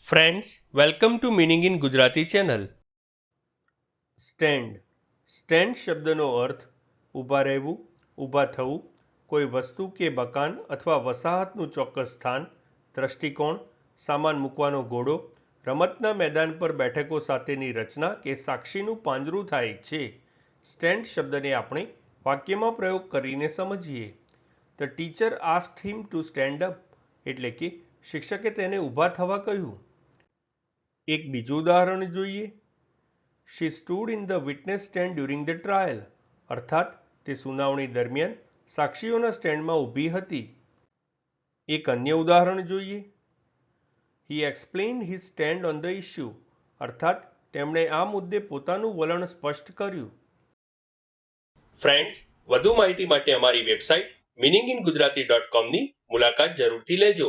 Friends welcome to meaning in Gujarati channel stand stand શબ્દનો અર્થ ઊભા રહેવું, ઊભા થવું, કોઈ વસ્તુ કે મકાન અથવા વસાહતનું ચોક્કસ સ્થાન, દ્રષ્ટિકોણ, સામાન મૂકવાનો ઘોડો, રમતના મેદાન પર બેઠકો સાથેની રચના કે સાક્ષીનું પાંજરું થાય છે. સ્ટેન્ડ શબ્દને આપણે વાક્યમાં પ્રયોગ કરીને સમજીએ. The teacher ask him to stand up એટલે કે શિક્ષકે તેને ઊભા થવા કહ્યું, એક બીજું ઉદાહરણ જોઈએ. She stood in the witness stand during the trial અર્થાત, તે સુનાવણી દરમિયાન સાક્ષીઓના સ્ટેન્ડમાં ઊભી હતી. એક અન્ય ઉદાહરણ જોઈએ. He explain he stand on the issue અર્થાત, તેમણે આ મુદ્દે પોતાનું વલણ સ્પષ્ટ કર્યું. ફ્રેન્ડ્સ વધુ માહિતી માટે અમારી website meaning in Gujarati dot કોમની મુલાકાત જરૂરથી લેજો.